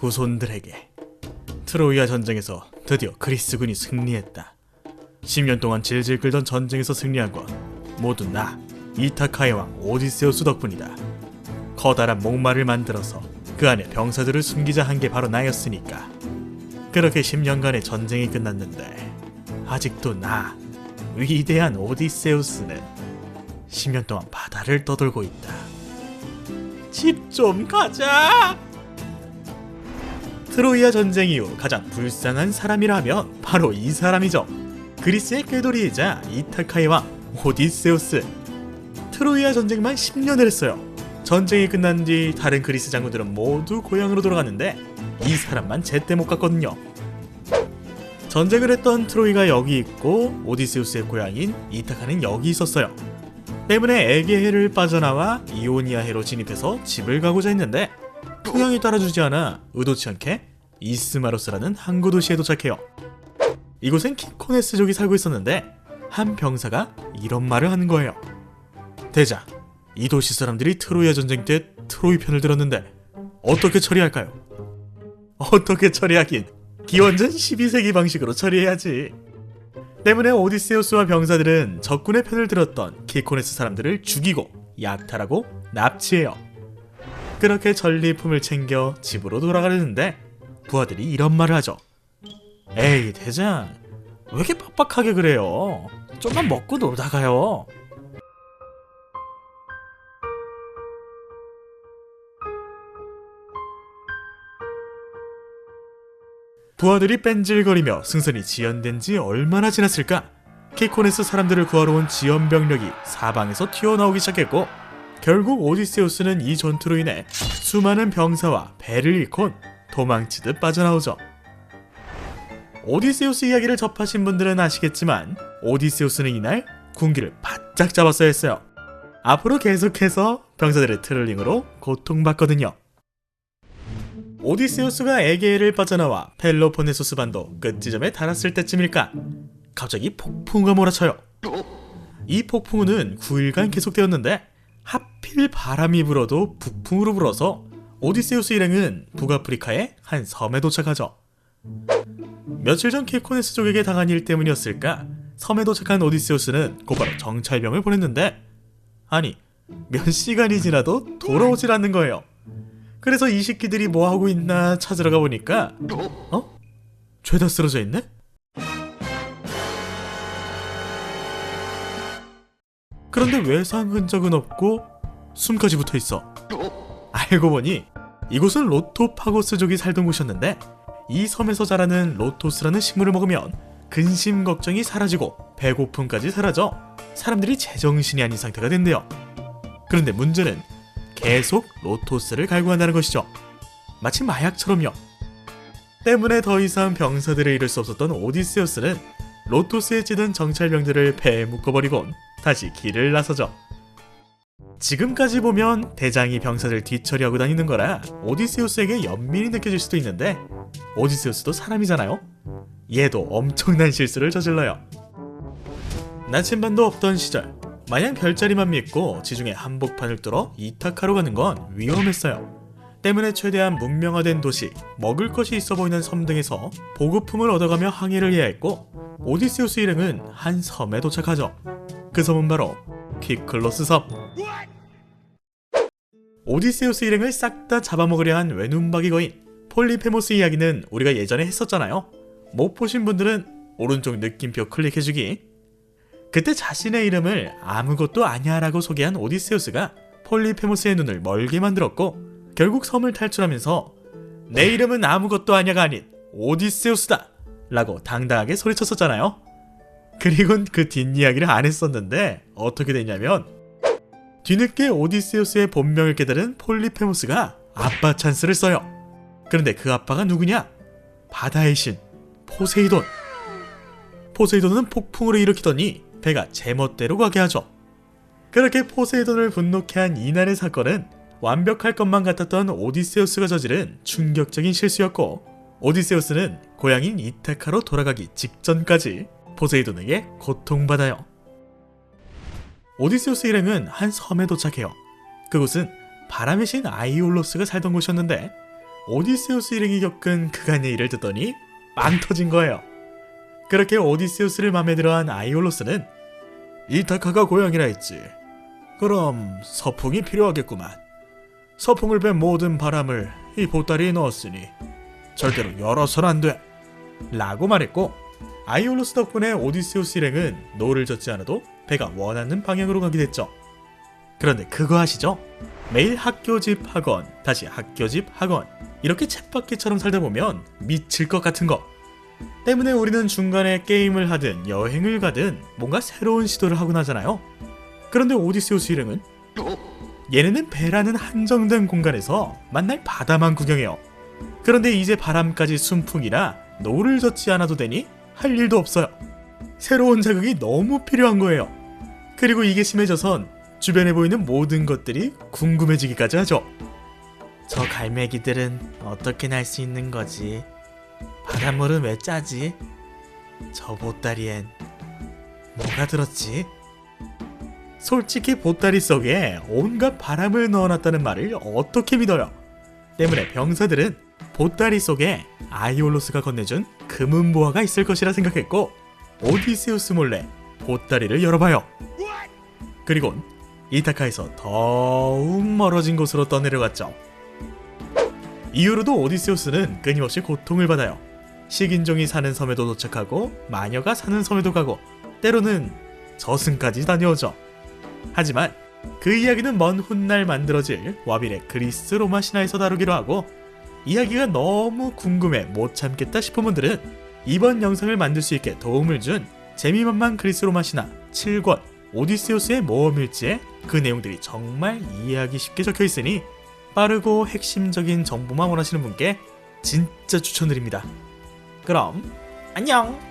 후손들에게 트로이아 전쟁에서 드디어 그리스군이 승리했다. 10년 동안 질질 끌던 전쟁에서 승리한 건 모두 나 이타카의 왕 오디세우스 덕분이다. 커다란 목마를 만들어서 그 안에 병사들을 숨기자 한 게 바로 나였으니까. 그렇게 10년간의 전쟁이 끝났는데 아직도 나 위대한 오디세우스는 10년 동안 바다를 떠돌고 있다. 집 좀 가자. 트로이아 전쟁 이후 가장 불쌍한 사람이라면 바로 이 사람이죠. 그리스의 꾀돌이이자 이타카의 왕 오디세우스. 트로이아 전쟁만 10년을 했어요. 전쟁이 끝난 뒤 다른 그리스 장군들은 모두 고향으로 돌아갔는데 이 사람만 제때 못 갔거든요. 전쟁을 했던 트로이가 여기 있고 오디세우스의 고향인 이타카는 여기 있었어요. 때문에 에게해를 빠져나와 이오니아 해로 진입해서 집을 가고자 했는데 풍향이 따라주지 않아 의도치 않게 이스마로스라는 항구 도시에 도착해요. 이곳엔 키코네스족이 살고 있었는데 한 병사가 이런 말을 하는 거예요. 대장, 이 도시 사람들이 트로이아 전쟁 때 트로이 편을 들었는데 어떻게 처리할까요? 어떻게 처리하긴 기원전 12세기 방식으로 처리해야지. 때문에 오디세우스와 병사들은 적군의 편을 들었던 키코네스 사람들을 죽이고 약탈하고 납치해요. 그렇게 전리품을 챙겨 집으로 돌아가려는데 부하들이 이런 말을 하죠. 에이 대장 왜 이렇게 빡빡하게 그래요? 좀만 먹고 놀다가요. 부하들이 뺀질거리며 승선이 지연된 지 얼마나 지났을까? 키코네스 사람들을 구하러 온 지연 병력이 사방에서 튀어나오기 시작했고 결국 오디세우스는 이 전투로 인해 수많은 병사와 배를 잃곤 도망치듯 빠져나오죠. 오디세우스 이야기를 접하신 분들은 아시겠지만 오디세우스는 이날 군기를 바짝 잡았어야 했어요. 앞으로 계속해서 병사들의 트롤링으로 고통받거든요. 오디세우스가 에게해를 빠져나와 펠로포네소스 반도 끝지점에 달았을 때쯤일까 갑자기 폭풍우가 몰아쳐요. 이 폭풍우는 9일간 계속되었는데 하필 바람이 불어도 북풍으로 불어서 오디세우스 일행은 북아프리카의 한 섬에 도착하죠. 며칠 전 키코네스족에게 당한 일 때문이었을까 섬에 도착한 오디세우스는 곧바로 정찰병을 보냈는데 아니 몇 시간이 지나도 돌아오질 않는 거예요. 그래서 이 새끼들이 뭐 하고 있나 찾으러 가보니까 어? 죄다 쓰러져 있네? 그런데 외상 흔적은 없고 숨까지 붙어 있어. 알고 보니 이곳은 로토파고스족이 살던 곳이었는데 이 섬에서 자라는 로토스라는 식물을 먹으면 근심 걱정이 사라지고 배고픔까지 사라져 사람들이 제정신이 아닌 상태가 된대요. 그런데 문제는 계속 로토스를 갈구한다는 것이죠. 마치 마약처럼요. 때문에 더 이상 병사들을 잃을 수 없었던 오디세우스는 로토스에 찌든 정찰병들을 배에 묶어버리곤 다시 길을 나서죠. 지금까지 보면 대장이 병사들 뒤처리하고 다니는 거라 오디세우스에게 연민이 느껴질 수도 있는데 오디세우스도 사람이잖아요. 얘도 엄청난 실수를 저질러요. 나침반도 없던 시절 마냥 별자리만 믿고 지중해 한복판을 뚫어 이타카로 가는 건 위험했어요. 때문에 최대한 문명화된 도시, 먹을 것이 있어 보이는 섬 등에서 보급품을 얻어가며 항해를 해야 했고 오디세우스 일행은 한 섬에 도착하죠. 그 섬은 바로 퀴클로스 섬. 오디세우스 일행을 싹 다 잡아먹으려 한 외눈박이 거인 폴리페모스 이야기는 우리가 예전에 했었잖아요. 못 보신 분들은 오른쪽 느낌표 클릭해주기. 그때 자신의 이름을 아무것도 아니야라고 소개한 오디세우스가 폴리페모스의 눈을 멀게 만들었고 결국 섬을 탈출하면서 내 이름은 아무것도 아니야가 아닌 오디세우스다 라고 당당하게 소리쳤었잖아요. 그리곤 그 뒷이야기를 안 했었는데 어떻게 됐냐면 뒤늦게 오디세우스의 본명을 깨달은 폴리페모스가 아빠 찬스를 써요. 그런데 그 아빠가 누구냐? 바다의 신 포세이돈. 포세이돈은 폭풍으로 일으키더니 배가 제멋대로 가게 하죠. 그렇게 포세이돈을 분노케 한 이날의 사건은 완벽할 것만 같았던 오디세우스가 저지른 충격적인 실수였고 오디세우스는 고향인 이타카로 돌아가기 직전까지 포세이돈에게 고통받아요. 오디세우스 일행은 한 섬에 도착해요. 그곳은 바람의 신 아이올로스가 살던 곳이었는데 오디세우스 일행이 겪은 그간의 일을 듣더니 빵 터진 거예요. 그렇게 오디세우스를 맘에 들어한 아이올로스는 이타카가 고향이라 했지. 그럼 서풍이 필요하겠구만. 서풍을 뺀 모든 바람을 이 보따리에 넣었으니 절대로 열어선 안 돼. 라고 말했고 아이올로스 덕분에 오디세우스 일행은 노를 젓지 않아도 배가 원하는 방향으로 가게 됐죠. 그런데 그거 아시죠? 매일 학교 집 학원, 다시 학교 집 학원 이렇게 쳇바퀴처럼 살다 보면 미칠 것 같은 거. 때문에 우리는 중간에 게임을 하든 여행을 가든 뭔가 새로운 시도를 하곤 하잖아요. 그런데 오디세우스 일행은 얘네는 배라는 한정된 공간에서 만날 바다만 구경해요. 그런데 이제 바람까지 순풍이라 노를 젓지 않아도 되니 할 일도 없어요. 새로운 자극이 너무 필요한 거예요. 그리고 이게 심해져선 주변에 보이는 모든 것들이 궁금해지기까지 하죠. 저 갈매기들은 어떻게 날 수 있는 거지? 바닷물은 왜 짜지? 저 보따리엔 뭐가 들었지? 솔직히 보따리 속에 온갖 바람을 넣어놨다는 말을 어떻게 믿어요? 때문에 병사들은 보따리 속에 아이올로스가 건네준 금은 보화가 있을 것이라 생각했고 오디세우스 몰래 보따리를 열어봐요. 그리곤 이타카에서 더욱 멀어진 곳으로 떠내려갔죠. 이후로도 오디세우스는 끊임없이 고통을 받아요. 식인종이 사는 섬에도 도착하고 마녀가 사는 섬에도 가고 때로는 저승까지 다녀오죠. 하지만 그 이야기는 먼 훗날 만들어질 와빌의 그리스 로마 신화에서 다루기로 하고 이야기가 너무 궁금해 못 참겠다 싶은 분들은 이번 영상을 만들 수 있게 도움을 준 재미만만 그리스 로마 신화 7권 오디세우스의 모험일지에 그 내용들이 정말 이해하기 쉽게 적혀 있으니 빠르고 핵심적인 정보만 원하시는 분께 진짜 추천드립니다. 그럼 안녕!